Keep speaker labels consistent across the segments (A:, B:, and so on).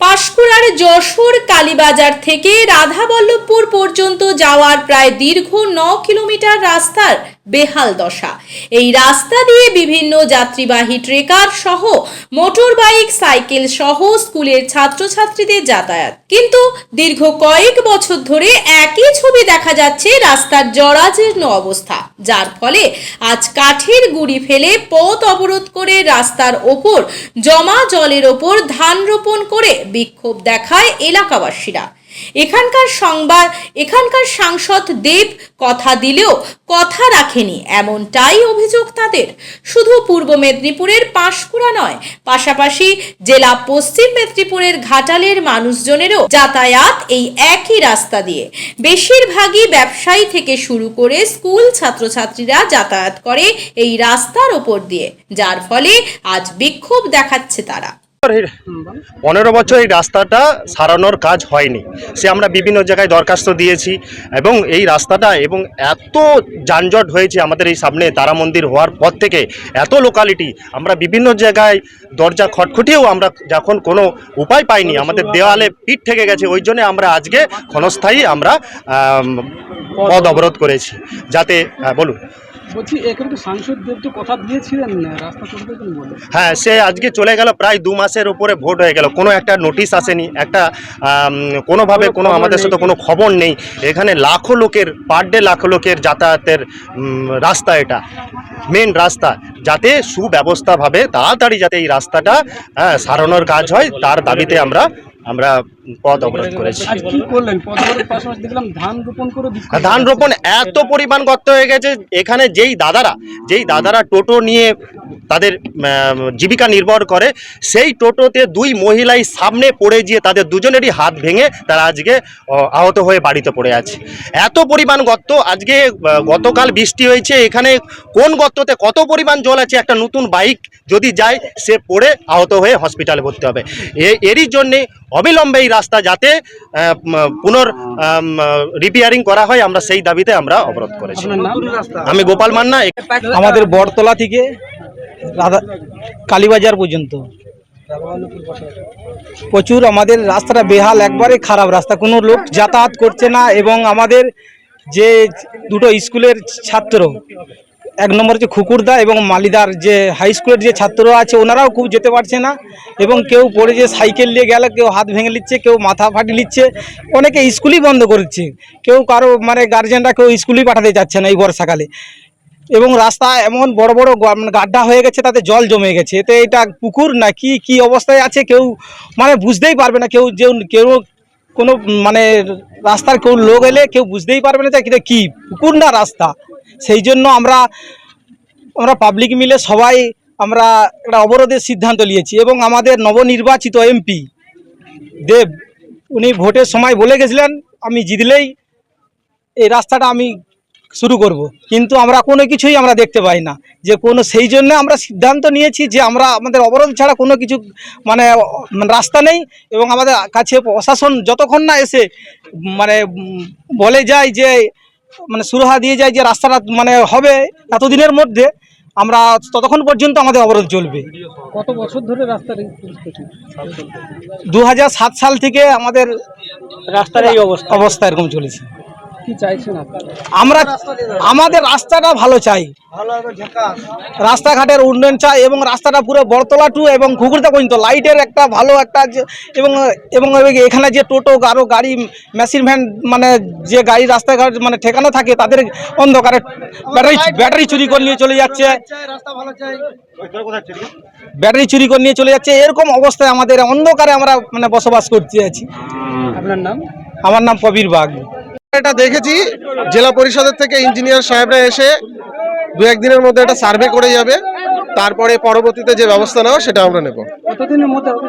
A: পাঁশকুড়ার যশোর কালীবাজার থেকে রাধাবল্লভপুর পর্যন্ত যাওয়ার প্রায় দীর্ঘ ন কিলোমিটার রাস্তার বেহাল দশা। এই রাস্তা দিয়ে বিভিন্ন যাত্রীবাহী ট্রেকার সহ মোটর বাইক, সাইকেল সহ স্কুলের ছাত্রছাত্রীদের যাতায়াত। কিন্তু দীর্ঘ কয়েক বছর ধরে একই ছবি দেখা যাচ্ছে রাস্তার জরাজীর্ণ অবস্থা। যার ফলে আজ কাঠের গুড়ি ফেলে পথ অবরোধ করে রাস্তার ওপর জমা জলের ওপর ধান রোপণ করে বিক্ষোভ দেখায় এলাকাবাসীরা। এখানকার সংবাদ এখানকার সাংসদ দেব কথা দিলেও কথা রাখেনি। এমনটাই অভিযোগ তাদের। শুধু পূর্ব মেদিনীপুরের পাঁশকুড়া নয়, পাশাপাশি জেলা পশ্চিম মেদিনীপুরের ঘাটালের মানুষজনেরও যাতায়াত এই একই রাস্তা দিয়ে। বেশিরভাগই ব্যবসায়ী থেকে শুরু করে স্কুল ছাত্রছাত্রীরা যাতায়াত করে এই রাস্তার ওপর দিয়ে, যার ফলে আজ বিক্ষোভ দেখাচ্ছে তারা।
B: পনেরো বছর এই রাস্তাটা সারানোর কাজ হয়নি। সে আমরা বিভিন্ন জায়গায় দরখাস্ত দিয়েছি এবং এই রাস্তাটা এবং এত যানজট হয়েছে আমাদের এই সামনে তারা মন্দির হওয়ার পর থেকে এত লোকালিটি আমরা বিভিন্ন জায়গায় দরজা খটখটিয়েও আমরা যখন কোনো উপায় পাইনি আমাদের দেওয়ালে পিঠ থেকে গেছে ওই জন্য আমরা আজকে ক্ষণস্থায়ী আমরা আম, পদ অবরোধ করেছি। যাতে বলুন।
C: বলছি এখানে তো সাংসদ দেব তো কথা দিয়েছিলেন রাস্তা করে দেবেন বলে।
B: হ্যাঁ সে আজকে চলে গেল প্রায় দু মাসের উপরে ভোট হয়ে গেল। কোনো একটা নোটিশ আসেনি একটা কোনোভাবে কোনো আমাদের সাথে কোনো খবর নেই। এখানে লাখো লোকের পার ডে লাখো লোকের যাতায়াতের রাস্তা এটা মেন রাস্তা। যাতে সুব্যবস্থাভাবে তাড়াতাড়ি যাতে এই রাস্তাটা হ্যাঁ, সারানোর কাজ হয় তার দাবিতে আমরা আমরা পথ অবরোধ করেছি।
C: কি করলেন? পদবরের পাশাপাশি দেখলাম ধান রোপণ করে
B: ধান রোপণ এত পরিমাণ গর্ত হয়ে গেছে এখানে যেই দাদারা যেই দাদারা টোটো নিয়ে তাদের জীবিকা নির্ভর করে সেই টোটোতে দুই মহিলাই সামনে পড়ে গিয়ে তাদের দুজনেরই হাত ভেঙে তারা আজকে আহত হয়ে বাড়িতে পড়ে আছে। এত পরিমাণ গর্ত আজকে গতকাল বৃষ্টি হয়েছে এখানে কোন গর্ততে কত পরিমাণ জল আছে একটা নতুন বাইক যদি যায় সে পড়ে আহত হয়ে হসপিটালে ভর্তি হবে। এ- এরই জন্যে অবিলম্বে এই রাস্তা যাতে পুনর রিপেয়ারিং করা হয় আমরা সেই দাবিতে আমরা অবরোধ করেছি। আমি গোপাল মান্না
D: আমাদের বটতলা থেকে রাধা কালীবাজার পর্যন্ত। প্রচুর আমাদের রাস্তাটা বেহাল, একবারে খারাপ রাস্তা। কোনো লোক যাতায়াত করছে না এবং আমাদের যে দুটো স্কুলের ছাত্র, এক নম্বর হচ্ছে খুকুরদা এবং মালিদার যে হাই স্কুলের যে ছাত্র আছে, ওনারাও খুব যেতে পারছে না এবং কেউ পড়ে যে সাইকেল নিয়ে গেলে, কেউ হাত ভেঙে নিচ্ছে, কেউ মাথা ফাটি নিচ্ছে। অনেকে স্কুলই বন্ধ করছে। কেউ কারও মানে গার্জেনরা কেউ স্কুলই পাঠাতে চাচ্ছে না এই বর্ষাকালে। এবং রাস্তা এমন বড় বড় মানে গাড্ডা হয়ে গেছে, তাতে জল জমে গেছে। এতে এটা পুকুর না কি কি অবস্থায় আছে কেউ মানে বুঝতেই পারবে না। কেউ যে কেউ কোনো মানে রাস্তার কেউ লোক এলে কেউ বুঝতেই পারবে না যে এটা কি, পুকুর না রাস্তা। সেই জন্য আমরা আমরা পাবলিক মিলে সবাই আমরা একটা অবরোধের সিদ্ধান্ত নিয়েছি এবং আমাদের নবনির্বাচিত এমপি দেব, উনি ভোটের সময় বলে গেছিলেন, আমি জিতলেই এই রাস্তাটা আমি শুরু করব। কিন্তু আমরা কোনো কিছুই আমরা দেখতে পাই না। যে কোনো সেই জন্য আমরা সিদ্ধান্ত নিয়েছি যে আমরা আমাদের অবরোধ ছাড়া কোনো কিছু মানে রাস্তা নেই এবং আমাদের কাছে প্রশাসন যতক্ষণ না এসে মানে বলে যায় যে মানে সুরাহা দিয়ে যায় যে রাস্তাটা মানে হবে এতদিনের মধ্যে আমরা ততক্ষণ পর্যন্ত আমাদের অবরোধ চলবে।
C: কত বছর ধরে রাস্তার
D: দু সাল থেকে আমাদের রাস্তার এই অবস্থা। অবস্থা এরকম চলেছে।
C: কি চাইছেন
D: আমরা আমাদের রাস্তাটা ভালো চাই। রাস্তাঘাটের উন্নয়ন চাই এবং রাস্তাটা পুরো বড়তলা টু এবং ঘুঘুরদা পর্যন্ত। লাইটের একটা ভালো একটা এবং এবং এখানে যে টোটো আরও গাড়ি মেশিন ভ্যান মানে যে গাড়ি রাস্তাঘাট মানে ঠেকানো থাকে তাদের অন্ধকারে ব্যাটারি ব্যাটারি চুরি করে নিয়ে চলে যাচ্ছে। ব্যাটারি চুরি করে নিয়ে চলে যাচ্ছে। এরকম অবস্থায় আমাদের অন্ধকারে আমরা মানে বসবাস করতে আছি।
C: আপনার নাম?
D: আমার নাম কবির বাগ।
E: এটা দেখেছি। জেলা পরিষদের থেকে ইঞ্জিনিয়ার সাহেবরা এসে দু একদিনের মধ্যে একটা সার্ভে করে যাবে। তারপরে পরবর্তীতে যে ব্যবস্থা নেওয়া সেটা আমরা নেব।
C: কতদিনের মধ্যে হবে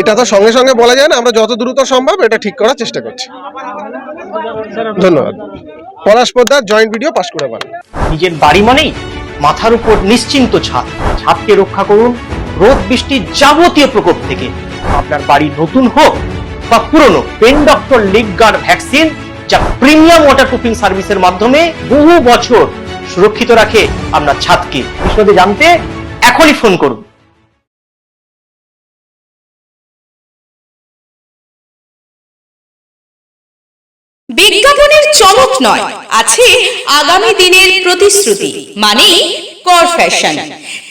E: এটা তো সঙ্গে সঙ্গে বলা যায় না আমরা যত দ্রুত সম্ভব এটা ঠিক করার চেষ্টা করছি। ধন্যবাদ। পলাশ পোদ্দার জয়েন্ট ভিডিও পাশ করে পান
F: নিজের বাড়ি মানেই মাথার উপর নিশ্চিন্ত ছাদ। ছাদকে রক্ষা করুন রোদ বৃষ্টির যাবতীয় প্রকোপ থেকে। আপনার বাড়ি নতুন হোক বা পুরনো pen doctor leak guard vaccine যা প্রিমিয়াম ওয়াটারপ্রুফিং সার্ভিসের মাধ্যমে বহু বছর সুরক্ষিত রাখে আপনার ছাদকে। বিষয়টি জানতে এখনই ফোন করুন।
A: বিজ্ঞাপনের চমক নয়, আছে আগামী দিনের প্রতিশ্রুতি মানে কর ফ্যাশন